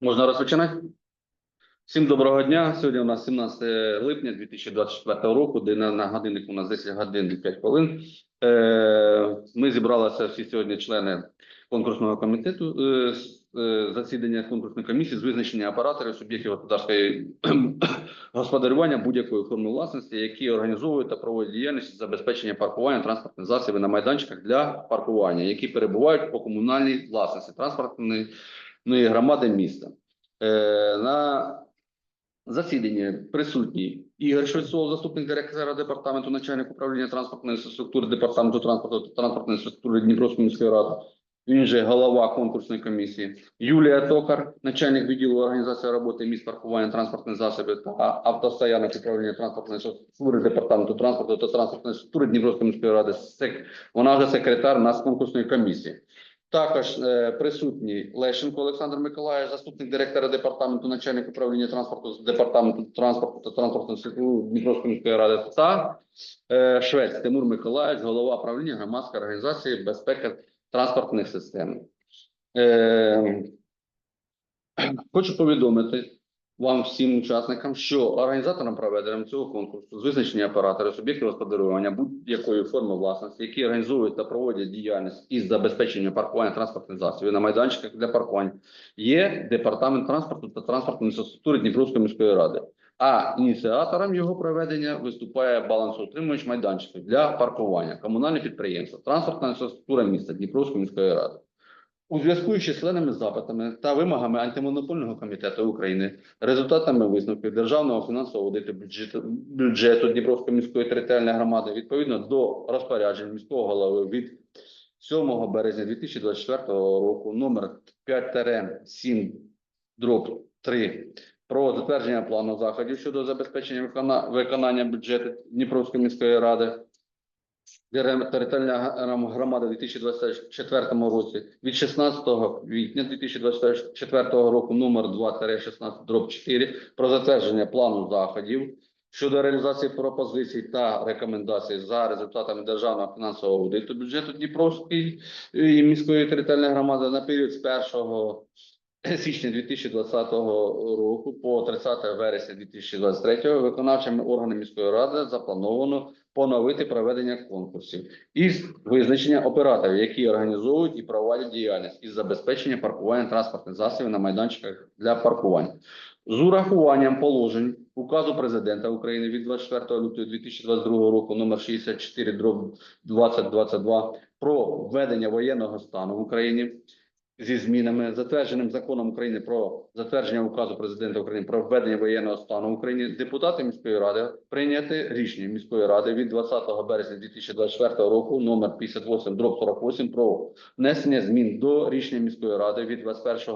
Можна розпочинати? Всім доброго дня. Сьогодні у нас 17 липня 2024 року, де на, на годинник у нас 10 годин і 5 хвилин. Е, ми зібралися всі сьогодні члени конкурсного комітету е, е, засідання конкурсної комісії з визначення операторів суб'єктів господарської господарювання будь-якої форми власності, які організовують та проводять діяльність забезпечення паркування транспортних засобів на майданчиках для паркування, які перебувають по комунальній власності транспортної громади міста. Е, на засіданні присутній Ігор Швецов, заступник директора департаменту, начальник управління транспортної інфраструктури департаменту транспорту та транспортної інфраструктури Дніпровської міської ради. Він же голова конкурсної комісії. Юлія Токар, начальник відділу організації роботи міст паркування транспортних засобів та автостоянок управління транспортної інфраструктури департаменту транспорту та транспортної інфраструктури Дніпровської міської ради. Вона вже секретар нас конкурсної комісії. Також е, присутній Лещенко Олександр Миколаївич, заступник директора департаменту, начальник управління транспорту департаменту транспорту та транспортного інституту Дніпровської міської ради та е, Швець Тимур Миколаївич, голова правління громадської організації безпеки транспортних систем. Е, хочу повідомити вам всім учасникам, що організаторам проведенням цього конкурсу з визначення оператора суб'єктів господарювання будь-якої форми власності, які організовують та проводять діяльність із забезпечення паркування транспортних засобів на майданчиках для паркування, є департамент транспорту та транспортної інфраструктури Дніпровської міської ради. А ініціатором його проведення виступає балансоутримувач майданчиків для паркування, комунальне підприємство, транспортна інфраструктура міста Дніпровської міської ради. У зв'язку з численними запитами та вимогами антимонопольного комітету України, результатами висновків державного фінансового аудиту бюджету, бюджету Дніпровської міської територіальної громади відповідно до розпоряджень міського голови від 7 березня 2024 року номер 5-7 дроб 3 про затвердження плану заходів щодо забезпечення викона- виконання бюджету Дніпровської міської ради га- громада у 2024 році від 16 квітня 2024 року номер 2-16 дроб 4 про затвердження плану заходів щодо реалізації пропозицій та рекомендацій за результатами державного фінансового аудиту бюджету Дніпровської е, міської територіальної громади на період з 1 січня 2020 року по 30 вересня 2023 виконавчими органами міської ради заплановано поновити проведення конкурсів із визначення операторів, які організовують і проводять діяльність із забезпечення паркування транспортних засобів на майданчиках для паркування. З урахуванням положень указу президента України від 24 лютого 2022 року номер 64 дроб 2022 про введення воєнного стану в Україні зі змінами, затвердженим законом України про затвердження указу президента України про введення воєнного стану в Україні, депутати міської ради прийняти рішення міської ради від 20 березня 2024 року номер 58 дроб 48 про внесення змін до рішення міської ради від 21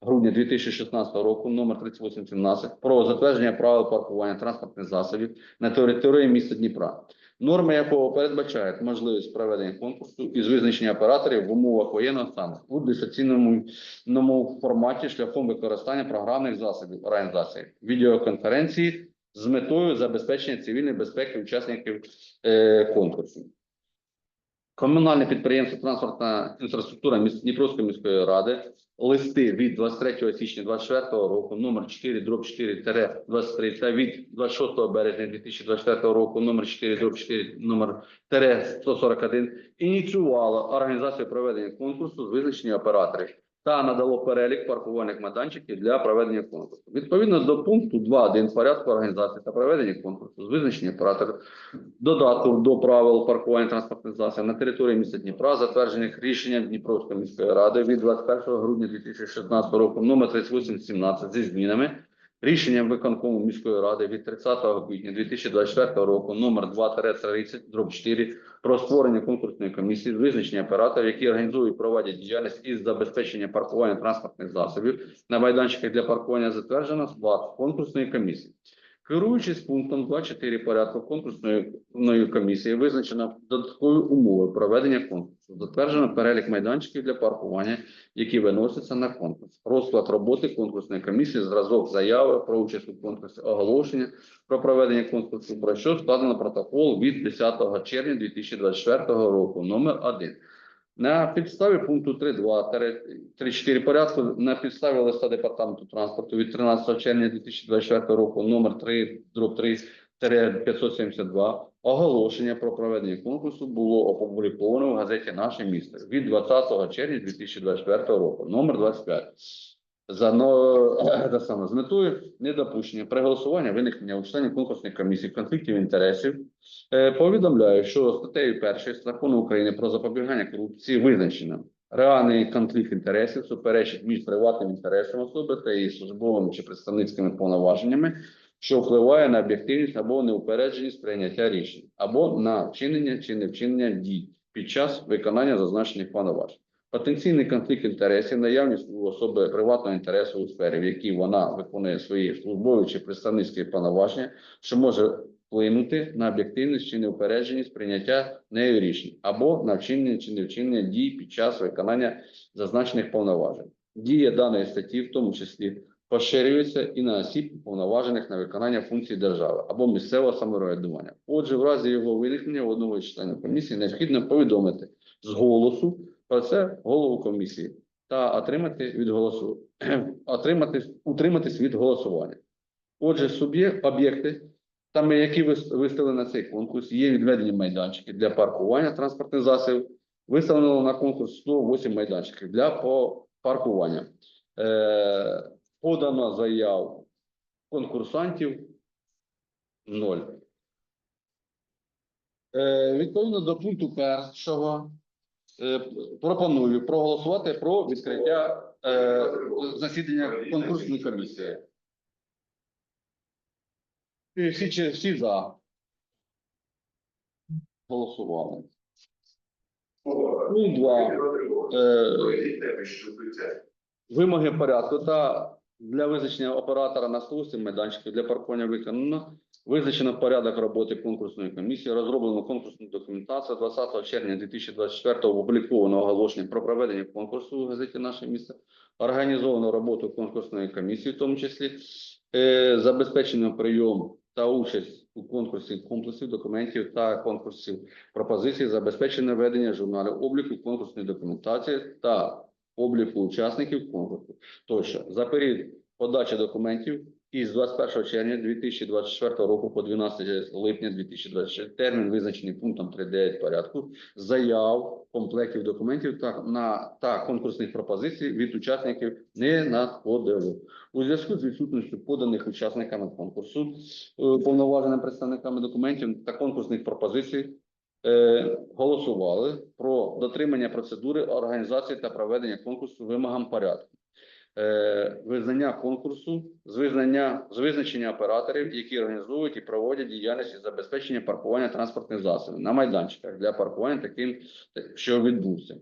грудня 2016 року номер 3817 про затвердження правил паркування транспортних засобів на території міста Дніпра норми якого передбачають можливість проведення конкурсу із визначення операторів в умовах воєнного стану у дистанційному форматі шляхом використання програмних засобів організації відеоконференції з метою забезпечення цивільної безпеки учасників е, конкурсу. Комунальне підприємство транспортна інфраструктура міс- Дніпровської міської ради листи від 23 січня 2024 року номер 4 дроб 4 23 та від 26 березня 2024 року номер 4 дроб 4 номер 141 ініціювало організацію проведення конкурсу з визначення операторів та надало перелік паркувальних майданчиків для проведення конкурсу. Відповідно до пункту 2.1 порядку організації та проведення конкурсу з визначення оператора додатку до правил паркування транспортних засобів на території міста Дніпра, затверджених рішенням Дніпровської міської ради від 21 грудня 2016 року номер 3817 зі змінами. Рішенням виконкому міської ради від 30 квітня 2024 року номер 2-30 дроб 4 про створення конкурсної комісії з визначення операторів, які організують і проводять діяльність із забезпечення паркування транспортних засобів на майданчиках для паркування затверджено склад конкурсної комісії. Керуючись пунктом 2.4 порядку конкурсної комісії, визначено додаткові умови проведення конкурсу. Затверджено перелік майданчиків для паркування, які виносяться на конкурс. Розклад роботи конкурсної комісії, зразок заяви про участь у конкурсі, оголошення про проведення конкурсу, про що складено протокол від 10 червня 2024 року, номер 1. На підставі пункту 3.2-3.4 порядку на підставі листа департаменту транспорту від 13 червня 2024 року номер 3 дроб 3 572 оголошення про проведення конкурсу було опубліковано в газеті Наше місто від 20 червня 2024 року, номер 25. За но саме з метою недопущення при голосуванні виникнення у членів конкурсної комісії конфліктів інтересів е, повідомляю, що статтею 1 закону України про запобігання корупції визначено реальний конфлікт інтересів суперечить між приватним інтересом особи та її службовими чи представницькими повноваженнями, що впливає на об'єктивність або неупередженість прийняття рішень, або на вчинення чи невчинення дій під час виконання зазначених повноважень. Потенційний конфлікт інтересів, наявність у особи приватного інтересу у сфері, в якій вона виконує свої службові чи представницькі повноваження, що може вплинути на об'єктивність чи неупередженість прийняття нею рішень, або на вчинення чи невчинення дій під час виконання зазначених повноважень. Дія даної статті, в тому числі, поширюється і на осіб, повноважених на виконання функцій держави або місцевого самоврядування. Отже, в разі його виникнення у одного із членів комісії необхідно повідомити з голосу про це голову комісії та отримати від голосу отримати утриматись від голосування. Отже, суб'єкт об'єкти, там які вис- виставлені на цей конкурс, є відведені майданчики для паркування транспортних засобів. Виставлено на конкурс 108 майданчиків для паркування. Е, подано заяв конкурсантів ноль. Е, відповідно до пункту першого пропоную проголосувати про відкриття е, засідання конкурсної комісії. І Всі, всі за. Голосували. Пункт 2. Е, Вимоги порядку та для визначення оператора на 108 майданчиків для паркування виконано. Визначено порядок роботи конкурсної комісії, розроблено конкурсну документацію. 20 червня 2024 опубліковано оголошення про проведення конкурсу у газеті «Наше місто», організовано роботу конкурсної комісії, в тому числі е, забезпечено прийом та участь у конкурсі комплексів документів та конкурсів пропозицій, забезпечено ведення журналів обліку конкурсної документації та обліку учасників конкурсу. Тощо за період подачі документів із 21 червня 2024 року по 12 липня 2024 термін визначений пунктом 3.9 порядку заяв, комплектів документів та на та конкурсних пропозицій від учасників не надходило. У зв'язку з відсутністю поданих учасниками конкурсу е, повноваженими представниками документів та конкурсних пропозицій голосували про дотримання процедури організації та проведення конкурсу вимогам порядку. Е, визнання конкурсу з визнання з визначення операторів, які організовують і проводять діяльність із забезпечення паркування транспортних засобів на майданчиках для паркування таким, що відбувся.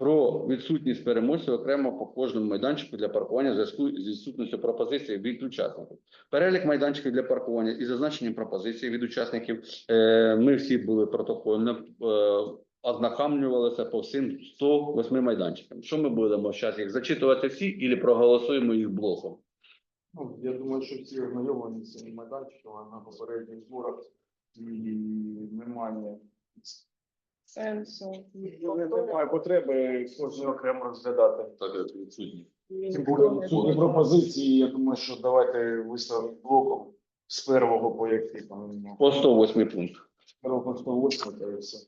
Про відсутність переможців окремо по кожному майданчику для паркування в зв'язку з відсутністю пропозиції від учасників. Перелік майданчиків для паркування і зазначенням пропозицій від учасників. Е, ми всі були протокольно е, ознакомлювалися по всім 108 майданчикам. Що ми будемо зараз їх зачитувати всі, або проголосуємо їх блоком? Ну, я думаю, що всі ознайомлені з цим майданчиком а на попередніх зборах і немає. Сенсу. Немає потреби кожен окремо розглядати. Так, як відсутні. Тим більше відсутні пропозиції, я думаю, що давайте виставимо блоком з першого по який там ну, По 108 пункт. з першого по 108, то і все.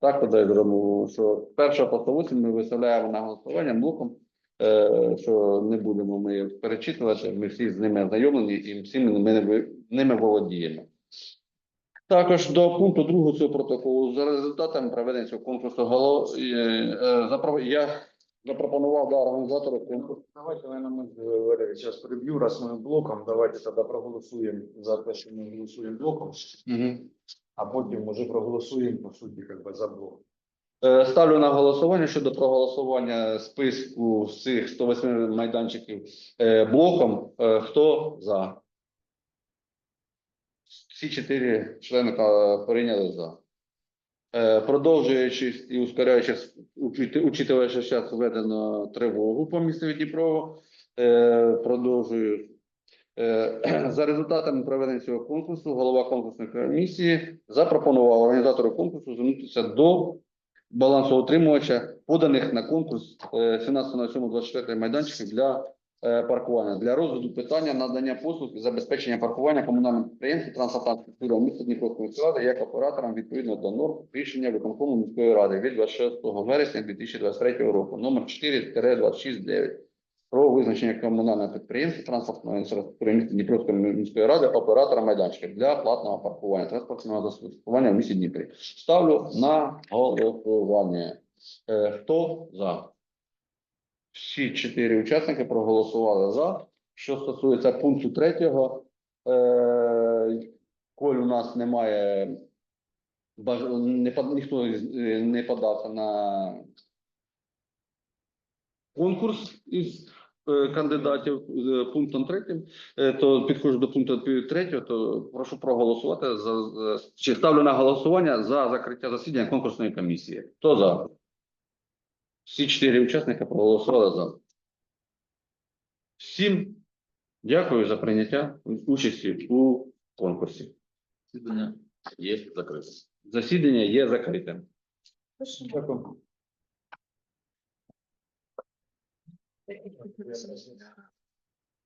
Так, тоді зробимо, що перша по 108 ми виставляємо на голосування блоком, е, що не будемо ми перечитувати, ми всі з ними ознайомлені і всі ми ними володіємо. Також до пункту другого цього протоколу за результатами проведення цього конкурсу голов, е, е, я запропонував до організатора конкурсу. Давайте, наверное, ми Валерій, зараз приб'ю, раз ми блоком, давайте тоді проголосуємо за те, що ми голосуємо блоком, а потім вже проголосуємо, по суті, як би за блок. Е, Ставлю на голосування щодо проголосування списку з цих 108 майданчиків е, блоком. Е, Хто за? Всі чотири члени е, прийняли за. Е, Продовжуючи і ускоряючись, учитывая, що зараз введено тривогу по місту Дніпрову, е, продовжую. За результатами проведення цього конкурсу, голова конкурсної комісії запропонував організатору конкурсу звернутися до балансоутримувача, поданих на конкурс е, 17.07.24 майданчиків для паркування. Для розгляду питання надання послуг і забезпечення паркування комунальним підприємствам транспортна структура міста Дніпровської міської як операторам відповідно до норм рішення виконкому міської ради від 26 вересня 2023 року, номер 4-269 про визначення комунального підприємства транспортної інфраструктури міста Дніпровської міської ради оператора майданчика для платного паркування транспортного застосування в місті Дніпрі. Ставлю на голосування. Е, Хто за? Всі чотири учасники проголосували за. Що стосується пункту третього, е, коль у нас немає баж... не, ніхто е, не подався на конкурс із е, кандидатів з пунктом третім, е, то підходжу до пункту третього, то прошу проголосувати за, за чи ставлю на голосування за закриття засідання конкурсної комісії. Хто за? Всі чотири учасника проголосували за. Всім дякую за прийняття участі у конкурсі. Засідання є закрите. Засідання є закрите. Дякую. Thank you.